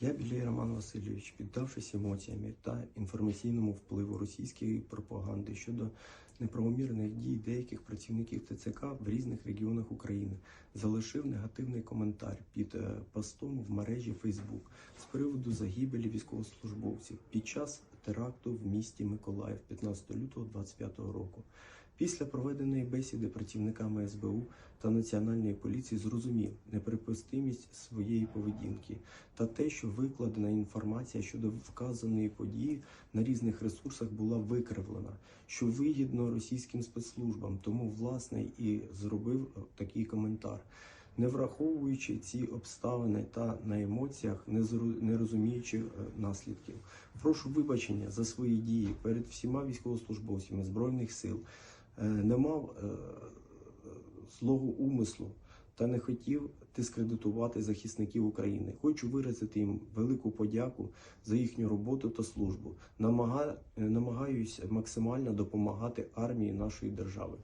Я Білій Роман Васильович, піддавшись емоціями та інформаційному впливу російської пропаганди щодо неправомірних дій деяких працівників ТЦК в різних регіонах України, залишив негативний коментар під е, постом в мережі Facebook з приводу загибелі військовослужбовців під час теракту в місті Миколаїв 15 лютого 2025 року. Після проведеної бесіди працівниками СБУ та Національної поліції зрозумів неприпустимість своєї поведінки та те, що викладена інформація щодо вказаної події на різних ресурсах була викривлена, що вигідно російським спецслужбам. Тому власне і зробив такий коментар. Не враховуючи ці обставини та на емоціях, не розуміючи е, наслідків, прошу вибачення за свої дії перед всіма військовослужбовцями збройних сил. Е, Не мав е, злого умислу та не хотів дискредитувати захисників України. Хочу виразити їм велику подяку за їхню роботу та службу. Намага... Намагаюся максимально допомагати армії нашої держави.